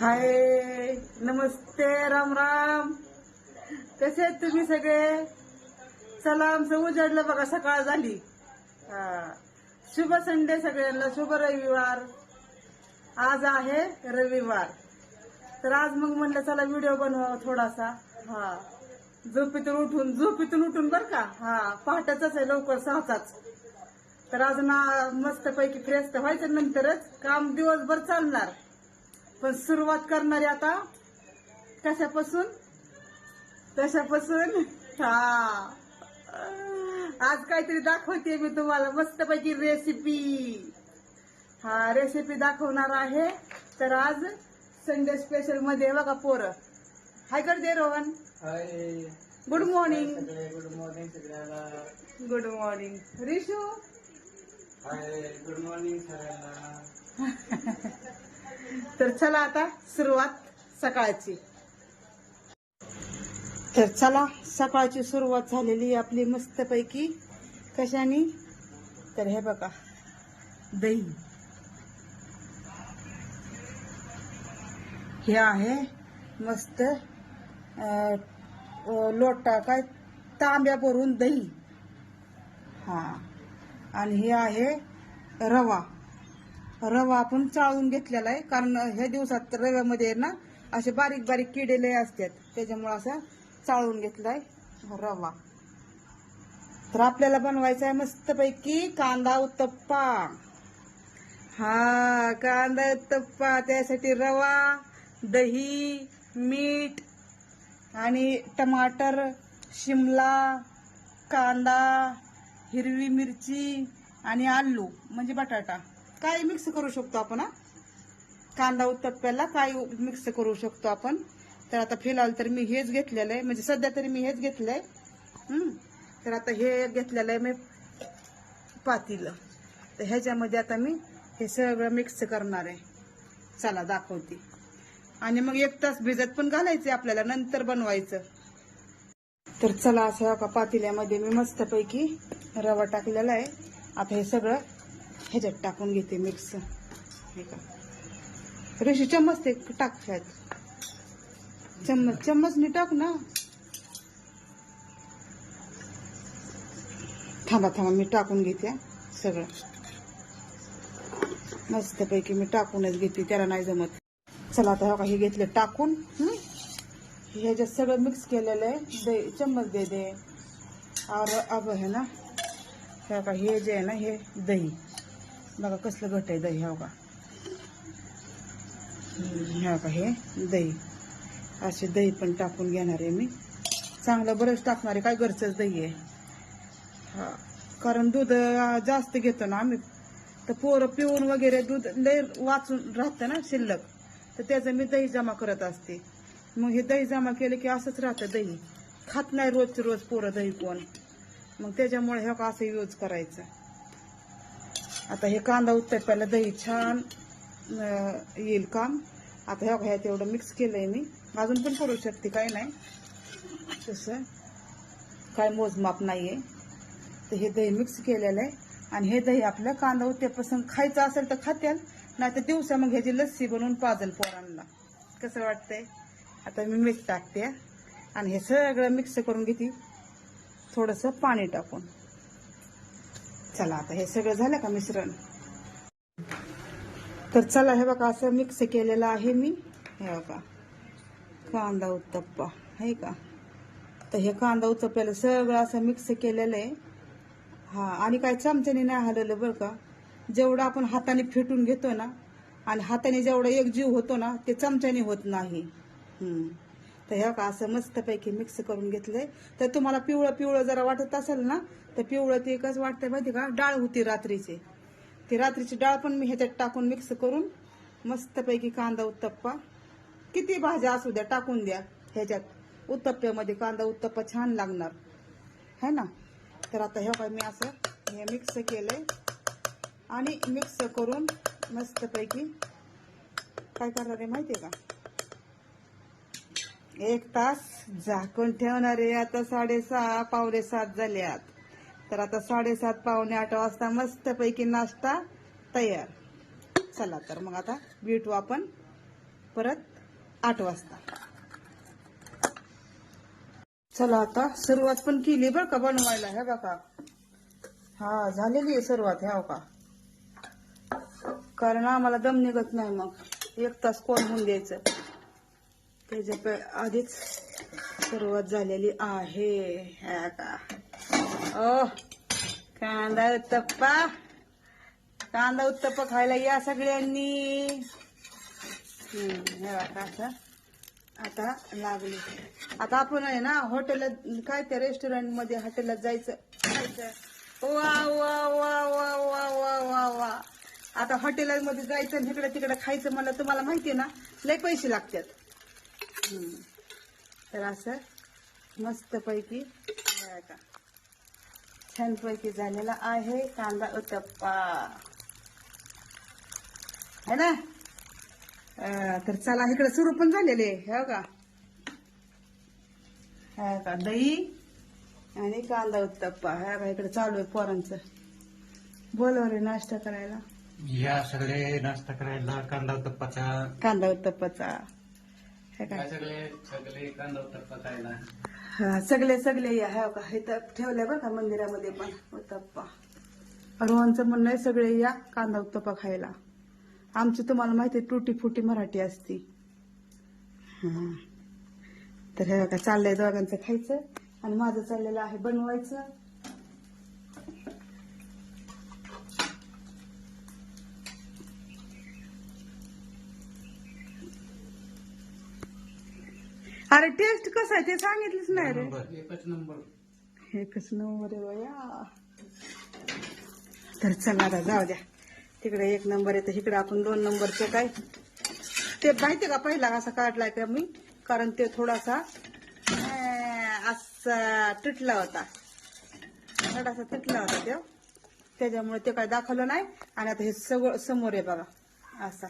हाय नमस्ते राम राम. कसे आहेत तुम्ही सगळे? चला आमचं उजाडलं बघा सकाळ झाली. शुभ संडे सगळ्यांना शुभ रविवार. आज आहे रविवार. तर आज मग म्हणलं चला व्हिडिओ बनवा थोडासा. हा. झोपेतून उठून झोपेतून उठून बर का? हा. पहाटेचाच आहे लवकर सहाचाच. तर आज ना मस्तपैकी फ्रेश तर व्हायचं नंतरच. काम दिवसभर चालणार. पण सुरुवात करणारी आता कशापासून? कशापासून? हा. आज काहीतरी दाखवते मी तुम्हाला. मस्तपैकी रेसिपी हा रेसिपी दाखवणार आहे. तर आज संडे स्पेशलमध्ये बघा पोरं. हाय करते Rohan. Hi. Good morning good morning सगळ्यांना good morning Rishu. Hi. Good morning सगळ्यांना तर चला आता सुरुवात सकाळची. तर चला सकाळची सुरुवात झालेली आपली मस्तपैकी. कशाने? तर हे बघा दही. हे आहे मस्त लोटा काय तांब्या भरून दही. हा. आणि हे आहे रवा. रवा आपण चाळून घेतलेला आहे. कारण ह्या दिवसात रव्यामध्ये ना असे बारीक बारीक किडे लय असतात. त्याच्यामुळे असं चाळून घेतलाय रवा. तर आपल्याला बनवायचा आहे मस्तपैकी कांदा उत्तप्पा. हा कांदा उत्तप्पा. त्यासाठी रवा दही मीठ आणि टमाटर शिमला कांदा हिरवी मिरची आणि आलू म्हणजे बटाटा. काय मिक्स करू शकतो आपण कांदा उत्तप्प्याला काय मिक्स करू शकतो आपण? तर आता फिलहाल तर मी हेच घेतलेलं आहे. म्हणजे सध्या तरी मी हेच घेतलंय. तर आता हे घेतलेलं आहे मी पातीलं. तर ह्याच्यामध्ये आता मी हे सगळं मिक्स करणार आहे. चला दाखवते. आणि मग एक तास भिजत पण घालायचे आपल्याला नंतर बनवायचं. तर चला असं का पातेल्यामध्ये मी मस्तपैकी रवा टाकलेला आहे. आता हे सगळं ह्याच्यात टाकून घेते मिक्स हे का? चम्मच ते टाक ह्यात चम्मच चम्मचनी टाक ना. थांबा थांबा मी टाकून घेते सगळं. मस्तपैकी मी टाकूनच घेते त्याला नाही जमत. चला आता हो का हे घेतलं टाकून ह्याच्यात सगळं मिक्स केलेलं आहे. दही चम्मच दे दे. और अब है ना हे जे आहे ना हे दही. बघा कसलं घट आहे दही हो का? हे का हे? दही. असे दही पण टाकून घेणार आहे मी. चांगलं बरंच टाकणार आहे. काय घरचंच दही आहे. हा. कारण दूध जास्त घेतो ना आम्ही. तर पोरं पिऊन वगैरे दूध लय वाचून राहतं ना शिल्लक. तर त्याचं मी दही जमा करत असते. मग हे दही जमा केलं की असंच राहतं दही. खात नाही रोजचं रोज पोरं दही कोण. मग त्याच्यामुळे हे का असं यूज करायचं? आता हे कांदा उत्तप्याला दही छान येईल काम. आता ह्या ह्यात एवढं मिक्स केलंय मी. अजून पण करू शकते काय नाही. तसं. काय मोजमाप नाहीये. तर हे दही मिक्स केलेलं आहे. आणि हे दही आपल्या कांदा उत्तेपासून खायचं असेल तर खात्याल. नाही तर दिवसा मग ह्याची लस्सी बनवून पाजल पोरांना. कसं वाटतंय? आता मी मीठ टाकते आणि हे सगळं मिक्स करून घेते. थोडंसं पाणी टाकून. चला आता हे सगळं झालं का मिश्रण? तर चला हे बघा असं मिक्स केलेलं आहे मी. हे बघा कांदा उत्तप्पा आहे का? तर हे कांदा उत्तप्प्याला सगळं असं मिक्स केलेलं आहे. हा आणि काय चमच्याने नाही हलवलं बरं का? जेवढं आपण हाताने फेटून घेतो ना आणि हाताने जेवढा एक जीव होतो ना ते चमच्याने होत नाही. हम्म. तर ह्या का असं मस्तपैकी मिक्स करून घेतलंय. तर तुम्हाला पिवळं पिवळं जरा वाटत असेल ना तर पिवळं ते एकच वाटतंय माहिती का? डाळ होती रात्रीची. ती रात्रीची डाळ पण मी ह्याच्यात टाकून मिक्स करून मस्तपैकी कांदा उत्तप्पा. किती भाज्या असू द्या टाकून द्या ह्याच्यात. उत्तप्प्यामध्ये कांदा उत्तप्पा छान लागणार. है ना? तर आता ह्या काय मी असं हे मिक्स केलंय. आणि मिक्स करून मस्तपैकी काय करणार आहे माहितीये का? एक तास झाकून ठेवणार आहे. आता साडेसहा पावणे सात झाल्यात. तर आता साडेसात पावणे आठ वाजता मस्तपैकी नाश्ता तयार. चला तर मग आता भेटू आपण परत आठ वाजता. चला आता सुरुवात पण केली बरं का बनवायला. हे बघा. हा झालेली आहे सुरुवात ह्या हो का? कारण आम्हाला दम निघत नाही मग. एक तास कोण होऊन द्यायचं? त्याच्या आधीच सुरुवात झालेली आहे. ह्या का ओ कांदा उत्तप्पा. कांदा उत्तप्पा खायला या सगळ्यांनी. हे बघा असं आता लागली. आता आपण आहे ना हॉटेलात काय त्या रेस्टॉरंटमध्ये हॉटेलात जायचं वा वा वा वा वा वा वा वा. आता हॉटेलामध्ये जायचं आणि इकडे तिकडे खायचं मला तुम्हाला माहिती आहे ना लय पैसे लागतात. तर असं मस्त पैकी का छानपैकी झालेला आहे कांदा उत्तप्पा. है ना? तर चला इकडे सुरू पण झालेले हो का? हा का? दही आणि कांदा उत्तप्पा. हा का इकडे चालू आहे पोरांचं. बोलवले नाश्ता करायला. या सगळे नाश्ता करायला कांदा उत्तप्पाचा. कांदा उत्तप्पाचा. हे काय? सगळे सगळे कांदा उत्तप्पा खायला हा, सगळे सगळे या हो का इथं ठेवलंय बरं का मंदिरामध्ये पण उत्तप्पा. रोहनचं म्हणणं आहे सगळे या कांदा उत्तप्पा खायला. आमची तुम्हाला माहिती आहे तुटी फुटी मराठी असती. हा. तर हे बघा चाललंय दोघांचं खायचं आणि माझं चाललेलं आहे बनवायचं. अरे टेस्ट कसं आहे ते सांगितलंच नाही रे. एकच नंबर. एकच नंबर आहे बया. तर चला आता जाऊ द्या. तिकडे एक नंबर आहे तर इकडे आपण दोन नंबरचं काय? ते माहितीये का पहिला असा काढलाय का मी? कारण ते थोडासा अं, असा तुटला होता. थोडासा तुटला होता तो त्याच्यामुळे ते काय दाखवलं नाही. आणि आता हे सगळं समोर आहे बघा. असा.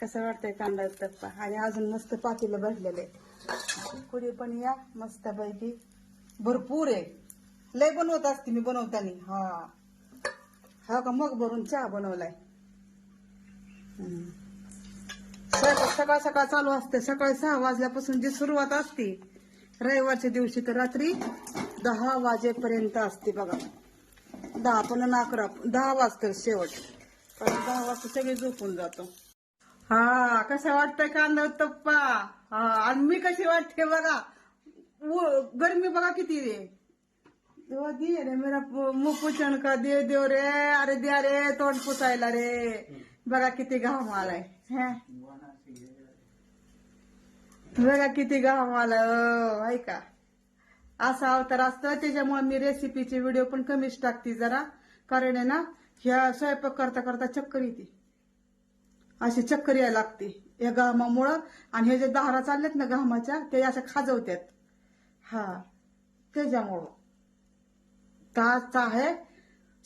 कसं वाटतंय कांदा उत्तप्पा आणि अजून मस्त पातीला भरलेलं आहे. कुणी पण या मस्त पैकी भरपूर आहे. लय बनवत असते मी बनवताना. हा. हा का मग भरून चहा बनवलाय. सकाळ सकाळ चालू असते. सकाळी सहा वाजल्यापासून जी सुरुवात असते रविवारच्या दिवशी तर रात्री दहा वाजेपर्यंत असते बघा. दहा पण अकरा दहा वाजता शेवट. कारण दहा वाजता सगळे झोपून जातो. हा कसा वाटतंय कांदा तप्पा हा आणि मी कशी वाटते बघा. गर्मी बघा किती रे देवा दे रे मेरा पु- का दे देव रे अरे द्या रे तोंड पुसायला रे. बघा किती घाम आलाय बघा किती घाम आलाय ऐका असा अवतार असतं त्याच्यामुळे मी रेसिपीचे व्हिडिओ पण कमीच टाकते जरा. कारण आहे ना ह्या स्वयंपाक करता करता चक्कर येते. अशी चक्कर यायला लागते. या घामामुळं आणि हे जे दारा चालल्यात ना घामाच्या ते अशा खाजवतात हा त्याच्यामुळं. ताच आहे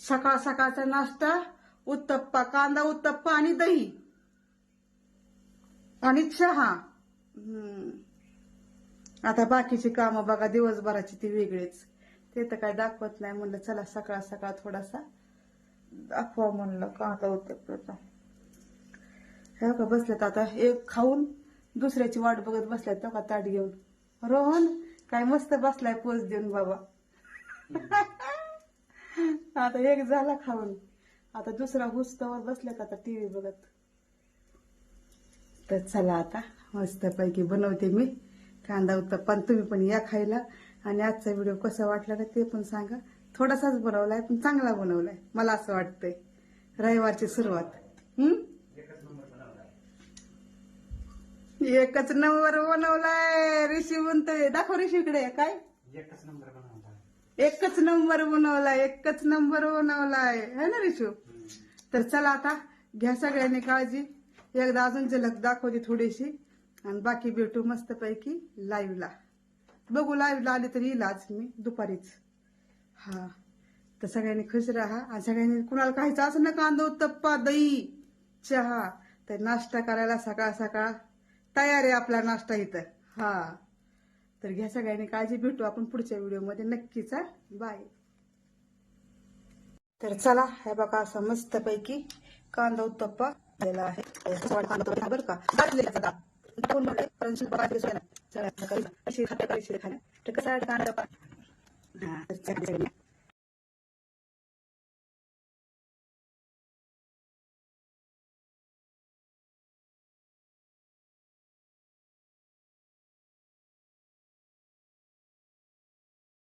सकाळ सकाळचा नाश्ता उत्तप्पा कांदा उत्तप्पा आणि दही. आणि चहा. आता बाकीची कामं बघा दिवसभराची ती वेगळीच. ते तर काय दाखवत नाही. म्हणलं चला सकाळ सकाळ थोडासा दाखवा म्हणलं. कांदा उत्तप्पा हे का बसल्यात आता. एक खाऊन दुसऱ्याची वाट बघत बसल्यात तो का ताट घेऊन. रोहन काय मस्त बसलाय पोच देऊन बाबा. आता एक झाला खाऊन. आता दुसरा हुस्तवर बसल्यात आता टीव्ही बघत. तर चला आता मस्त पैकी बनवते मी कांदा उत्तप्पा. तुम्ही पण या खायला. आणि आजचा व्हिडिओ कसा वाटला का ते पण सांगा. थोडासाच बनवलाय पण चांगला बनवलाय मला असं वाटतंय. रविवारची सुरुवात. हम्म? एकच नंबर बनवलाय. ऋषी म्हणतोय दाखव ऋषीकडे काय? एकच नंबर बनवला एकच नंबर बनवलाय एकच नंबर बनवलाय. है ना ऋषू? तर चला आता घ्या सगळ्यांनी काळजी. एकदा अजून झलक दाखवते थोडीशी. आणि बाकी भेटू मस्त पैकी लाईव्हला बघू लाईव्हला आले तर येईल आज मी दुपारीच. हा. तर सगळ्यांनी खुश राहा. आणि सगळ्यांनी कुणाला खायचं असं ना कांदा उत्तप्पा दही चहा. तर नाश्ता करायला सकाळ सकाळ तयार आहे आपला नाश्ता इथं हा तर घ्या सगळ्यांनी काळजी भेटू आपण पुढच्या व्हिडिओमध्ये नक्कीच बाय तर चला हे बघा असं मस्त पैकी कांदा उत्तप्पा झालेला आहे बरं का कोण कसं कांदा